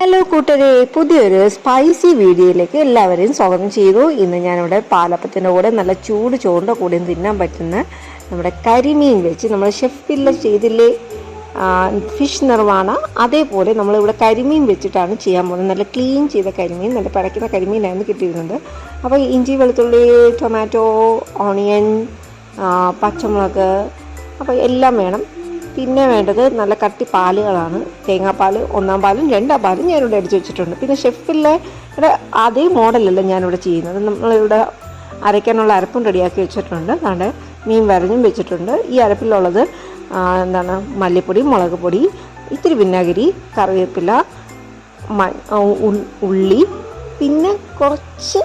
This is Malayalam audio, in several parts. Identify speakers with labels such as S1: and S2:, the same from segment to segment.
S1: ഹലോ കൂട്ടരെ പുതിയൊരു സ്പൈസി വീഡിയോയിലേക്ക് എല്ലാവരെയും സ്വാഗതം ചെയ്തു. ഇന്ന് ഞാനിവിടെ പാലപ്പത്തിന്റെ കൂടെ നല്ല ചൂട് ചോറിന്റെ കൂടെയും തിന്നാൻ പറ്റുന്ന നമ്മുടെ കരിമീൻ വെച്ച് നമ്മൾ ഷെഫ് ചെയ്തില്ലേ? ഫിഷ് നിർവാണ. അതേപോലെ നമ്മളിവിടെ കരിമീൻ വെച്ചിട്ടാണ് ചെയ്യാൻ പോകുന്നത്. നല്ല ക്ലീൻ ചെയ്ത കരിമീൻ നല്ല പടയ്ക്കുന്ന കരിമീനായിരുന്നു കിട്ടിയിരുന്നത്. അപ്പോൾ ഇഞ്ചി വെളുത്തുള്ളി ടൊമാറ്റോ ഓണിയൻ പച്ചമുളക് അപ്പോൾ എല്ലാം വേണം. പിന്നെ വേണ്ടത് നല്ല കട്ടി പാലുകളാണ്. തേങ്ങാപ്പാൽ ഒന്നാം പാലും രണ്ടാം പാലും ഞാനിവിടെ അടിച്ചു വെച്ചിട്ടുണ്ട്. പിന്നെ ഷെഫിലെ അതേ മോഡലല്ല ഞാനിവിടെ ചെയ്യുന്നത്. നമ്മളിവിടെ അരയ്ക്കാനുള്ള അരപ്പും റെഡിയാക്കി വെച്ചിട്ടുണ്ട്. അതാണ്ട് മീൻ വരഞ്ഞും വെച്ചിട്ടുണ്ട്. ഈ അരപ്പിലുള്ളത് എന്താണ് മല്ലിപ്പൊടി മുളക് പൊടി ഇത്തിരി വിനാഗിരി കറിവേപ്പില ഉള്ളി പിന്നെ കുറച്ച്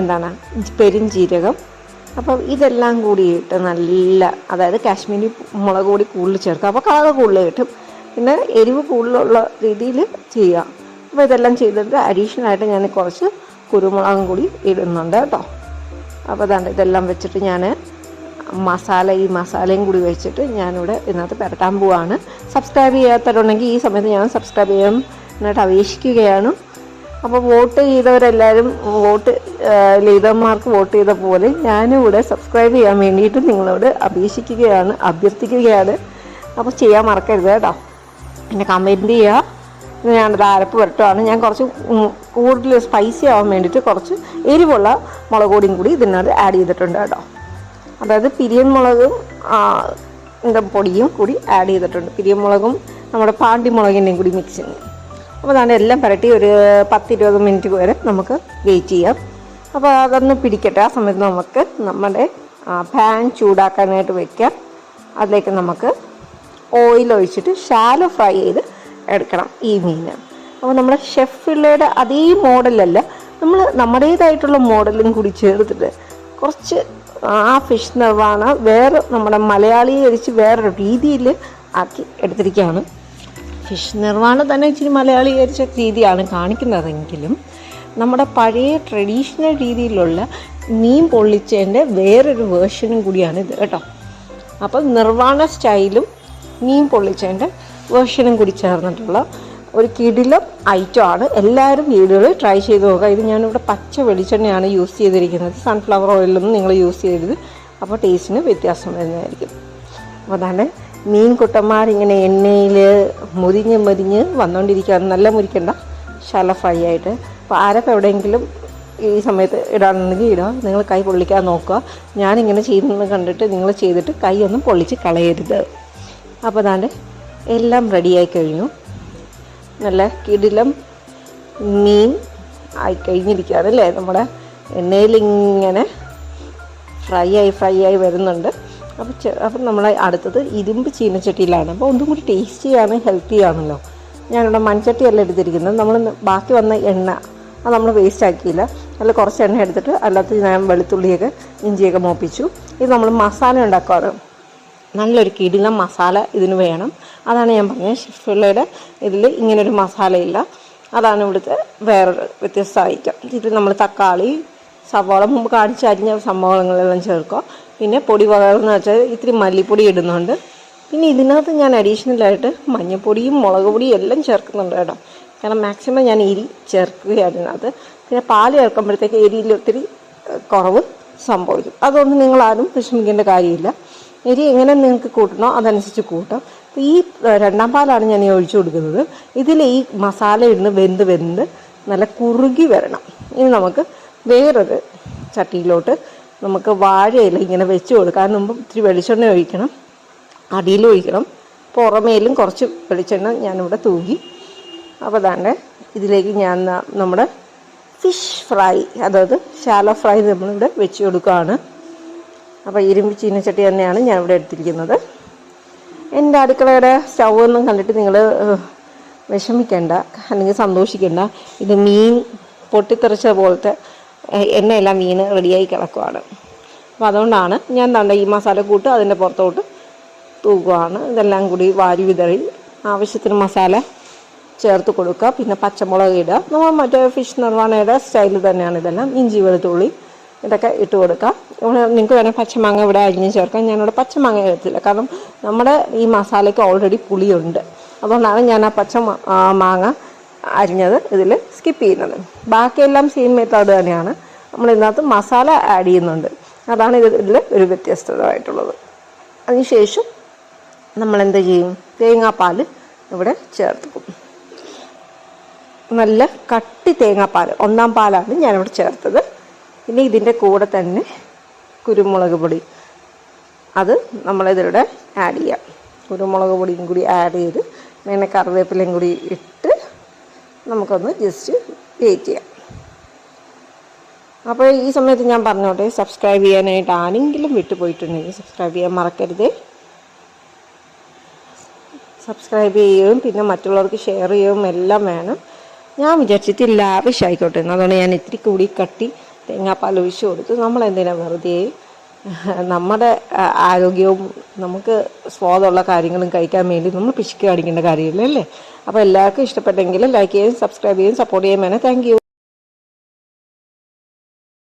S1: എന്താണ് എന്താണ് പെരിഞ്ജീരകം അപ്പം ഇതെല്ലാം കൂടിയിട്ട് നല്ല അതായത് കാശ്മീരി മുളക് കൂടി കൂടുതൽ ചേർക്കുക. അപ്പോൾ കളർ കൂടുതൽ കിട്ടും. പിന്നെ എരിവ് കൂടുതലുള്ള രീതിയിൽ ചെയ്യുക. അപ്പോൾ ഇതെല്ലാം ചെയ്തിട്ട് അഡീഷണലായിട്ട് ഞാൻ കുറച്ച് കുരുമുളകും കൂടി ഇടുന്നുണ്ട് കേട്ടോ. അപ്പോൾ അതാണ്ട് ഇതെല്ലാം വെച്ചിട്ട് ഞാൻ മസാല ഈ മസാലയും കൂടി വെച്ചിട്ട് ഞാനിവിടെ ഇതിനകത്ത് പുരട്ടാൻ പോവാണ്. സബ്സ്ക്രൈബ് ചെയ്യാത്തവരുണ്ടെങ്കിൽ ഈ സമയത്ത് ഞാൻ സബ്സ്ക്രൈബ് ചെയ്യാൻ എന്നിട്ട് അപേക്ഷിക്കുകയാണ്. അപ്പോൾ വോട്ട് ചെയ്തവരെല്ലാവരും വോട്ട് ലീഡർമാർക്ക് വോട്ട് ചെയ്ത പോലെ ഞാനും ഇവിടെ സബ്സ്ക്രൈബ് ചെയ്യാൻ വേണ്ടിയിട്ട് നിങ്ങളോട് അപേക്ഷിക്കുകയാണ് അഭ്യർത്ഥിക്കുകയാണ്. അപ്പോൾ ചെയ്യാൻ മറക്കരുത് കേട്ടോ. എന്നെ കമന്റ് ചെയ്യുക ഞാൻ അരപ്പ് പുരട്ടുവാണ് ഞാൻ കുറച്ച് കൂടുതൽ സ്പൈസി ആവാൻ വേണ്ടിയിട്ട് കുറച്ച് എരിവുള്ള മുളക് പൊടിയും കൂടി ഇതിനകത്ത് ആഡ് ചെയ്തിട്ടുണ്ട് കേട്ടോ. അതായത് പിരിയൻ മുളകും എന്താ പൊടിയും കൂടി ആഡ് ചെയ്തിട്ടുണ്ട്. പിരിയൻ മുളകും നമ്മുടെ പാണ്ടി മുളകിന്റെയും കൂടി മിക്സിങ് അപ്പോൾ അതാണ് എല്ലാം പുരട്ടി ഒരു പത്ത് ഇരുപത് മിനിറ്റ് വരെ നമുക്ക് വെയിറ്റ് ചെയ്യാം. അപ്പോൾ അതൊന്ന് പിടിക്കട്ടെ. ആ സമയത്ത് നമുക്ക് നമ്മുടെ പാൻ ചൂടാക്കാനായിട്ട് വയ്ക്കാം അതിലേക്ക് നമുക്ക് ഓയിൽ ഒഴിച്ചിട്ട് ഷാലോ ഫ്രൈ ചെയ്ത് എടുക്കണം ഈ മീൻ. അപ്പോൾ നമ്മുടെ ഷെഫ് പിള്ളയുടെ അതേ മോഡലല്ല. നമ്മൾ നമ്മുടേതായിട്ടുള്ള മോഡലും കൂടി ചേർത്തിട്ട് കുറച്ച് ആ ഫിഷ് നിർവാണ വേറെ നമ്മുടെ മലയാളീകരിച്ച് വേറൊരു രീതിയിൽ ആക്കി എടുത്തിരിക്കുകയാണ്. ഫിഷ് നിർവാണ തന്നെ ഇച്ചിരി മലയാളീകരിച്ച രീതിയാണ് കാണിക്കുന്നതെങ്കിലും നമ്മുടെ പഴയ ട്രഡീഷണൽ രീതിയിലുള്ള മീൻ പൊള്ളിച്ചതിന്റെ വേറൊരു വേർഷനും കൂടിയാണ് ഇത് കേട്ടോ. അപ്പം നിർവാണ സ്റ്റൈലും മീൻ പൊള്ളിച്ചതിന്റെ വേർഷനും കൂടി ചേർന്നിട്ടുള്ള ഒരു കിടിലം ആണ് എല്ലാവരും വീടുകളിൽ ട്രൈ ചെയ്ത് നോക്കുക. ഇത് ഞാനിവിടെ പച്ച വെളിച്ചെണ്ണയാണ് യൂസ് ചെയ്തിരിക്കുന്നത്. സൺഫ്ലവർ ഓയിലൊന്നും നിങ്ങൾ യൂസ് ചെയ്യരുത്. അപ്പോൾ ടേസ്റ്റിന് വ്യത്യാസം വരുന്നതായിരിക്കും. അപ്പോൾ അതാണ് മീൻ കുട്ടന്മാരിങ്ങനെ എണ്ണയിൽ മുരിഞ്ഞ് മുരിഞ്ഞ് വന്നുകൊണ്ടിരിക്കുകയാണ് നല്ല മുരിക്കണ്ട. ശല ഫ്രൈ ആയിട്ട് അപ്പോൾ ആരൊക്കെ എവിടെയെങ്കിലും ഈ സമയത്ത് ഇടാണെന്നുണ്ടെങ്കിൽ ഇടുക. നിങ്ങൾ കൈ പൊള്ളിക്കാൻ നോക്കുക. ഞാനിങ്ങനെ ചെയ്യുന്നത് കണ്ടിട്ട് നിങ്ങൾ ചെയ്തിട്ട് കൈ ഒന്നും പൊള്ളിച്ച് കളയരുത്. അപ്പോൾ അതാണ്ട് എല്ലാം റെഡിയായി കഴിഞ്ഞു. നല്ല കിടിലം മീൻ ആയി കഴിഞ്ഞിരിക്കുകയാണ് അല്ലേ? നമ്മുടെ എണ്ണയിലിങ്ങനെ ഫ്രൈ ആയി ഫ്രൈ ആയി വരുന്നുണ്ട്. അപ്പോൾ അപ്പം നമ്മൾ അടുത്തത് ഇരുമ്പ് ചീനച്ചട്ടിയിലാണ്. അപ്പോൾ ഒന്നും കൂടി ടേസ്റ്റിയാണ് ഹെൽത്തി ആണല്ലോ ഞാനിവിടെ മൺചട്ടിയല്ല എടുത്തിരിക്കുന്നത്. നമ്മൾ ബാക്കി വന്ന എണ്ണ അത് നമ്മൾ വേസ്റ്റ് ആക്കിയില്ല. അതിൽ കുറച്ച് എണ്ണ എടുത്തിട്ട് അല്ലാത്ത ഞാൻ വെളുത്തുള്ളിയൊക്കെ ഇഞ്ചിയൊക്കെ മോപ്പിച്ചു. ഇത് നമ്മൾ മസാല ഉണ്ടാക്കാറ്. നല്ലൊരു കിടിലം മസാല ഇതിന് വേണം. അതാണ് ഞാൻ പറഞ്ഞത്. ഷിഫുള്ളയുടെ ഇതിൽ ഇങ്ങനൊരു മസാലയില്ല. അതാണ് ഇവിടുത്തെ വേറൊരു വ്യത്യസ്ത ഐറ്റം ഇതിൽ നമ്മൾ തക്കാളി സവാള മുമ്പ് കാണിച്ച് അരിഞ്ഞ സംഭവങ്ങളെല്ലാം ചേർക്കുക. പിന്നെ പൊടി വകകളെന്ന് വെച്ചാൽ ഇത്തിരി മല്ലിപ്പൊടി ഇടുന്നുണ്ട്. പിന്നെ ഇതിനകത്ത് ഞാൻ അഡീഷണലായിട്ട് മഞ്ഞൾപ്പൊടിയും മുളക് പൊടിയും എല്ലാം ചേർക്കുന്നുണ്ട് കേട്ടോ. കാരണം മാക്സിമം ഞാൻ എരി ചേർക്കുകയാണ് ഇതിനകത്ത്. പിന്നെ പാൽ ചേർക്കുമ്പോഴത്തേക്ക് എരിയിൽ ഒത്തിരി കുറവ് സംഭവിക്കും. അതുകൊണ്ട് നിങ്ങളാരും വിഷമിക്കേണ്ട കാര്യമില്ല. എരി എങ്ങനെ നിങ്ങൾക്ക് കൂട്ടണോ അതനുസരിച്ച് കൂട്ടാം. അപ്പോൾ ഈ രണ്ടാം പാലാണ് ഞാൻ ഈ ഒഴിച്ചു കൊടുക്കുന്നത്. ഇതിൽ ഈ മസാല ഇടുന്ന് വെന്ത് വെന്ത് നല്ല കുറുകി വരണം. ഇനി നമുക്ക് വേറൊരു ചട്ടിയിലോട്ട് നമുക്ക് വാഴയില ഇങ്ങനെ വെച്ച് കൊടുക്കാൻ മുമ്പ് ഇത്തിരി വെളിച്ചെണ്ണ ഒഴിക്കണം. അടിയിൽ ഒഴിക്കണം. പുറമേലും കുറച്ച് വെളിച്ചെണ്ണ ഞാനിവിടെ തൂകി. അപ്പോൾ അതാണ്ട് ഇതിലേക്ക് ഞാൻ നമ്മുടെ ഫിഷ് ഫ്രൈ അതായത് ശാലോ ഫ്രൈ നമ്മളിവിടെ വെച്ച് കൊടുക്കുകയാണ്. അപ്പോൾ ഇരുമ്പ് ചീനച്ചട്ടി തന്നെയാണ് ഞാൻ ഇവിടെ എടുത്തിരിക്കുന്നത്. എന്റെ അടുക്കളയുടെ സ്റ്റൗ ഒന്നും കണ്ടിട്ട് നിങ്ങൾ വിഷമിക്കേണ്ട അല്ലെങ്കിൽ സന്തോഷിക്കേണ്ട. ഇത് മീൻ പൊട്ടിത്തെറിച്ച പോലത്തെ എണ്ണയെല്ലാം മീൻ റെഡിയായി കിടക്കുവാണ്. അപ്പോൾ അതുകൊണ്ടാണ് ഞാൻ തന്നെ ഈ മസാല കൂട്ട് അതിന്റെ പുറത്തോട്ട് തൂക്കുവാണ്. ഇതെല്ലാം കൂടി വാരി വിതറി ആവശ്യത്തിന് മസാല ചേർത്ത് കൊടുക്കുക. പിന്നെ പച്ചമുളക് ഇടുക. നമ്മൾ മറ്റേ ഫിഷ് നിർവാണയുടെ സ്റ്റൈൽ തന്നെയാണ് ഇതെല്ലാം. ഇഞ്ചി വെളുത്തുള്ളി ഇതൊക്കെ ഇട്ട് കൊടുക്കുക. ഇവിടെ നിങ്ങൾക്ക് വേണമെങ്കിൽ പച്ചമാങ്ങ ഇവിടെ അരിഞ്ഞ് ചേർക്കാം. ഞാനിവിടെ പച്ചമാങ്ങ എടുത്തില്ല കാരണം നമ്മുടെ ഈ മസാലയ്ക്ക് ഓൾറെഡി പുളിയുണ്ട്. അതുകൊണ്ടാണ് ഞാൻ ആ പച്ച മാങ്ങ അരിഞ്ഞത് ഇതിൽ സ്കിപ്പ് ചെയ്യുന്നത്. ബാക്കിയെല്ലാം സെയിം മെത്തേഡ് തന്നെയാണ്. നമ്മൾ ഇതിനകത്ത് മസാല ആഡ് ചെയ്യുന്നുണ്ട്. അതാണ് ഇതിൽ ഒരു വ്യത്യസ്തമായിട്ടുള്ളത് അതിനുശേഷം നമ്മൾ എന്ത് ചെയ്യും? തേങ്ങാപ്പാൽ ഇവിടെ ചേർത്തും നല്ല കട്ടി തേങ്ങാപ്പാൽ ഒന്നാം പാലാണ് ഞാനിവിടെ ചേർത്തത്. ഇനി ഇതിന്റെ കൂടെ തന്നെ കുരുമുളക് പൊടി. അത് നമ്മളിതിലൂടെ ആഡ് ചെയ്യാം. കുരുമുളക് പൊടിയും കൂടി ആഡ് ചെയ്ത് പിന്നെ കറിവേപ്പിലയും കൂടി ഇട്ട് നമുക്കൊന്ന് ജസ്റ്റ് വെയിറ്റ് ചെയ്യാം. അപ്പോൾ ഈ സമയത്ത് ഞാൻ പറഞ്ഞോട്ടെ സബ്സ്ക്രൈബ് ചെയ്യാനായിട്ട് ആരെങ്കിലും വിട്ടുപോയിട്ടുണ്ടെങ്കിൽ സബ്സ്ക്രൈബ് ചെയ്യാൻ മറക്കരുത്. സബ്സ്ക്രൈബ് ചെയ്യുകയും പിന്നെ മറ്റുള്ളവർക്ക് ഷെയർ ചെയ്യുകയും എല്ലാം വേണം. ഞാൻ വിചാരിച്ചിട്ട് ലാവിഷ് ആയിക്കോട്ടെ അതുകൊണ്ട് ഞാൻ ഇത്തിരി കൂടി കട്ടി തേങ്ങാപ്പാൽ ഒഴിച്ച് കൊടുത്തു. നമ്മളെന്തിനാണ് വെറുതെ? നമ്മുടെ ആരോഗ്യവും നമുക്ക് സ്വാദുള്ള കാര്യങ്ങളും കഴിക്കാൻ വേണ്ടി നമ്മൾ പിശുക്ക് കാണിക്കേണ്ട കാര്യമില്ല അല്ലേ അപ്പോൾ എല്ലാവർക്കും ഇഷ്ടപ്പെട്ടെങ്കിൽ ലൈക്ക് ചെയ്യുകയും സബ്സ്ക്രൈബ് ചെയ്യുകയും സപ്പോർട്ട് ചെയ്യുമ്പോൾ താങ്ക്